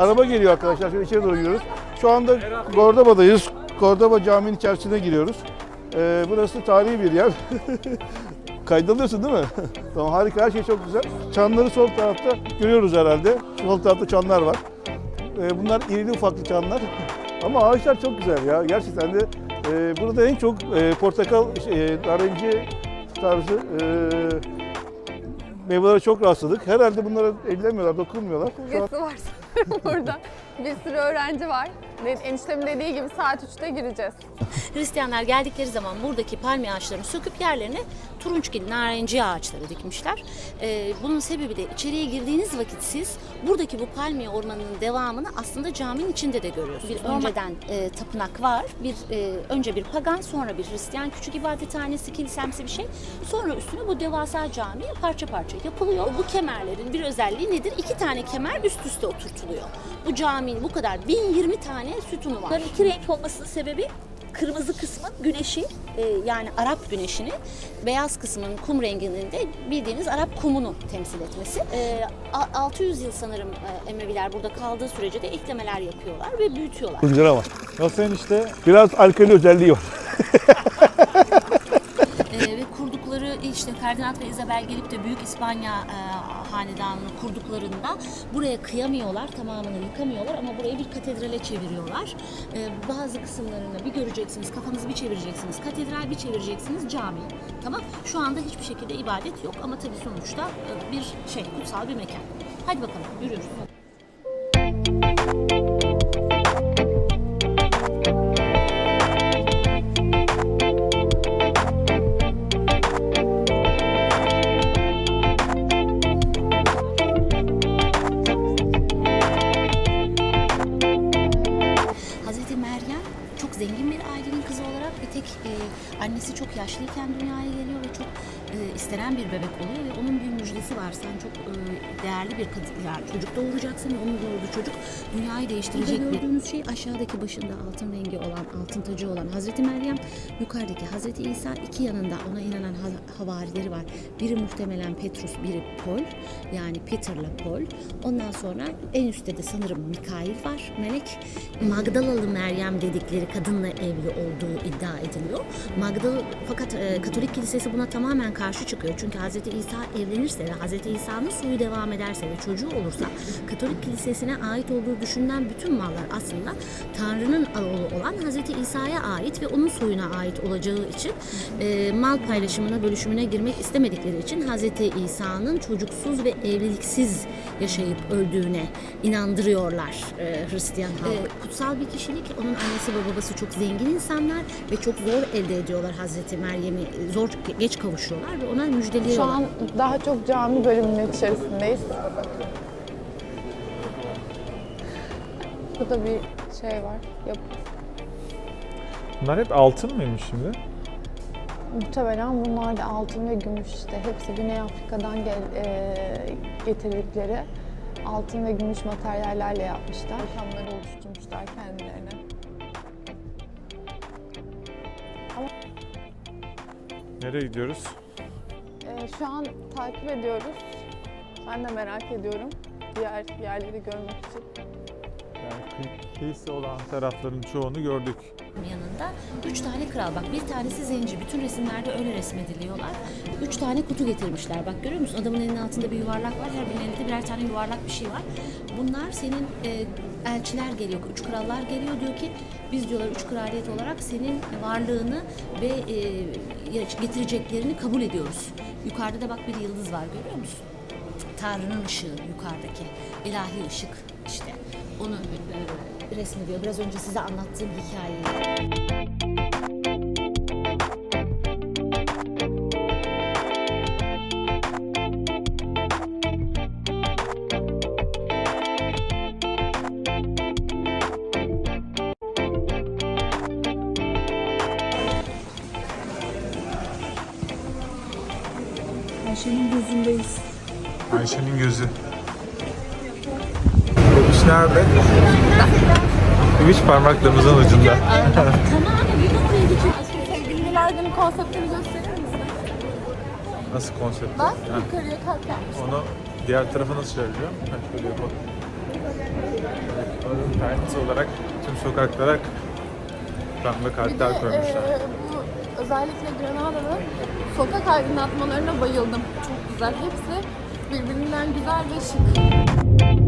Araba geliyor arkadaşlar. Şöyle içeri doğru gidiyoruz. Şu anda Gordoba'dayız. Gordoba Camii'nin içerisine giriyoruz. Ee, burası tarihi bir yer. Kaydalıyorsun değil mi? tamam harika her şey çok güzel. Çanları sol tarafta görüyoruz herhalde. Sol tarafta çanlar var. Ee, bunlar irili ufaklı çanlar. Ama ağaçlar çok güzel ya. Gerçekten de e, burada en çok e, portakal, e, narenci tarzı e, meyvelere çok rastladık. Herhalde bunlara ellemiyorlar, dokunmuyorlar. Şu an- Birisi var sanırım burada. Bir sürü öğrenci var. Eniştemin dediği gibi saat 3'te gireceğiz. Hristiyanlar geldikleri zaman buradaki palmiye ağaçlarını söküp yerlerine turunçgil, narenci ağaçları dikmişler. Ee, bunun sebebi de içeriye girdiğiniz vakit siz buradaki bu palmiye ormanının devamını aslında caminin içinde de görüyorsunuz. Bir önceden e, tapınak var. Bir e, önce bir pagan, sonra bir Hristiyan küçük ibadethanesi, kilisemsi bir şey. Sonra üstüne bu devasa cami parça parça yapılıyor. Bu kemerlerin bir özelliği nedir? İki tane kemer üst üste oturtuluyor. Bu caminin bu kadar 1020 tane sütunu var. Bunların iki renk olmasının sebebi kırmızı kısmın güneşi e, yani Arap güneşini, beyaz kısmın kum renginin de bildiğiniz Arap kumunu temsil etmesi. E, a- 600 yıl sanırım e, Emeviler burada kaldığı sürece de eklemeler yapıyorlar ve büyütüyorlar. Güzel ama. Nasıl enişte? Biraz alkali özelliği var. Kurdukları işte Ferdinand ve Isabel gelip de Büyük İspanya e, hanedanını kurduklarında buraya kıyamıyorlar, tamamını yıkamıyorlar ama burayı bir katedrale çeviriyorlar. Ee, bazı kısımlarını bir göreceksiniz, kafanızı bir çevireceksiniz, katedral bir çevireceksiniz, cami. Tamam? Şu anda hiçbir şekilde ibadet yok ama tabii sonuçta e, bir şey, kutsal bir mekan. Hadi bakalım, yürüyoruz. Çok zengin bir ailenin kızı olarak bir tek e, annesi çok yaşlıyken dünyaya geliyor ve çok e, istenen bir bebek oluyor ve onun bir müjdesi var. Sen çok e, değerli bir kadın, yani çocuk doğuracaksın ve onun doğurduğu çocuk dünyayı değiştirecek bir. Gördüğünüz şey aşağıdaki başında altın rengi olan, altın tacı olan Hazreti Meryem, yukarıdaki Hazreti İsa iki yanında ona inanan ha- havarileri var. Biri muhtemelen Petrus, biri Pol yani Peter'la Pol. Ondan sonra en üstte de sanırım Mikail var, melek. Magdalalı Meryem dedikleri kadınla evli olduğu iddia ediliyor. Magdal fakat e, Katolik Kilisesi buna tamamen karşı çıkıyor. Çünkü Hz. İsa evlenirse ve Hz. İsa'nın soyu devam ederse ve çocuğu olursa Katolik Kilisesi'ne ait olduğu düşünülen bütün mallar aslında Tanrı'nın oğlu olan Hz. İsa'ya ait ve onun soyuna ait olacağı için e, mal paylaşımına, bölüşümüne girmek istemedikleri için Hz. İsa'nın çocuksuz ve evliliksiz yaşayıp öldüğüne inandırıyorlar e, Hristiyan halk. kutsal bir kişilik, onun annesi ve babası çok zengin insanlar ve çok zor elde ediyorlar Hazreti Meryem'i, zor geç kavuşuyorlar ve ona Şu müjdeliyorlar. an daha çok cami bölümünün içerisindeyiz. Burada bir şey var. Yapı. Bunlar hep altın mıymış şimdi? Muhtemelen bunlar da altın ve gümüş işte. Hepsi Güney Afrika'dan gel, e, getirdikleri altın ve gümüş materyallerle yapmışlar. Rakamları oluşturmuşlar kendilerine. Nereye gidiyoruz? E, şu an takip ediyoruz. Ben de merak ediyorum diğer yerleri görmek için. Yani kilise olan tarafların çoğunu gördük. yanında üç tane kral bak bir tanesi zenci bütün resimlerde öyle resmediliyorlar üç tane kutu getirmişler bak görüyor musun adamın elinin altında bir yuvarlak var her birinin elinde birer tane yuvarlak bir şey var bunlar senin e, elçiler geliyor üç krallar geliyor diyor ki biz diyorlar üç kraliyet olarak senin varlığını ve e, getireceklerini kabul ediyoruz yukarıda da bak bir yıldız var görüyor musun Tanrı'nın ışığı yukarıdaki ilahi ışık işte onu e, resmediyor. Biraz önce size anlattığım hikayeyi. Ayşe'nin gözü. Üç nerede? Üç parmaklarımızın ucunda. Sevgililer günü konseptini gösterir misin? Nasıl konsept? Bak yukarıya kalk yapmış. Onu diğer tarafa nasıl çevireceğim? Ha, şöyle yapalım. Tanesi olarak tüm sokaklara de kartlar koymuşlar. e, bu özellikle Granada'nın sokak aydınlatmalarına bayıldım. Çok güzel. Hepsi birbirinden güzel ve şık.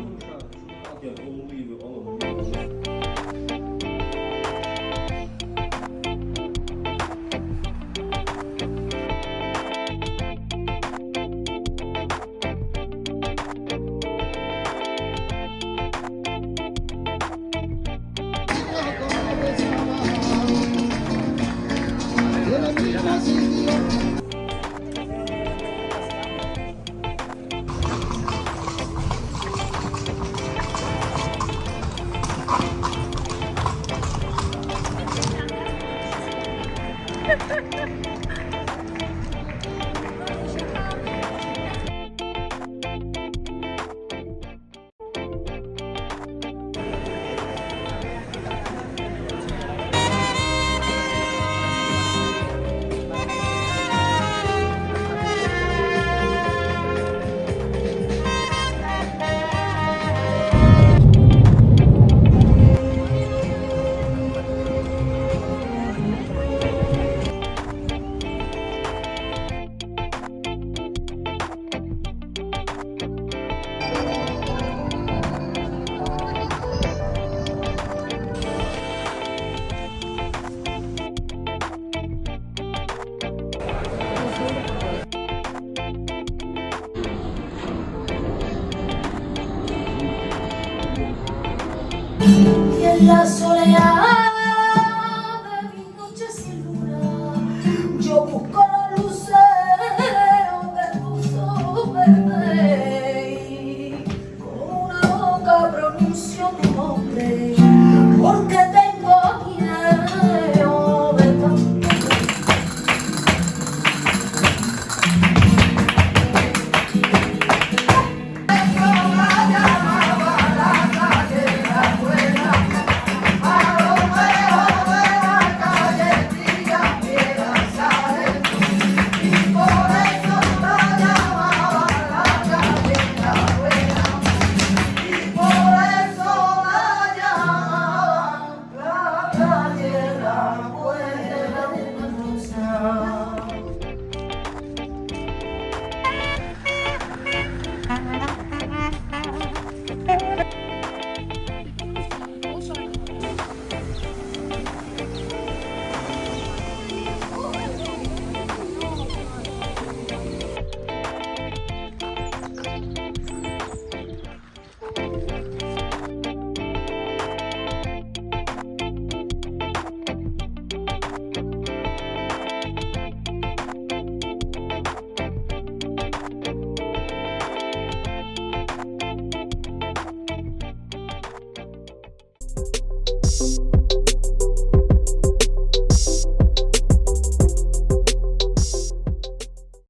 Fuck yeah, we'll it all of you. la soleá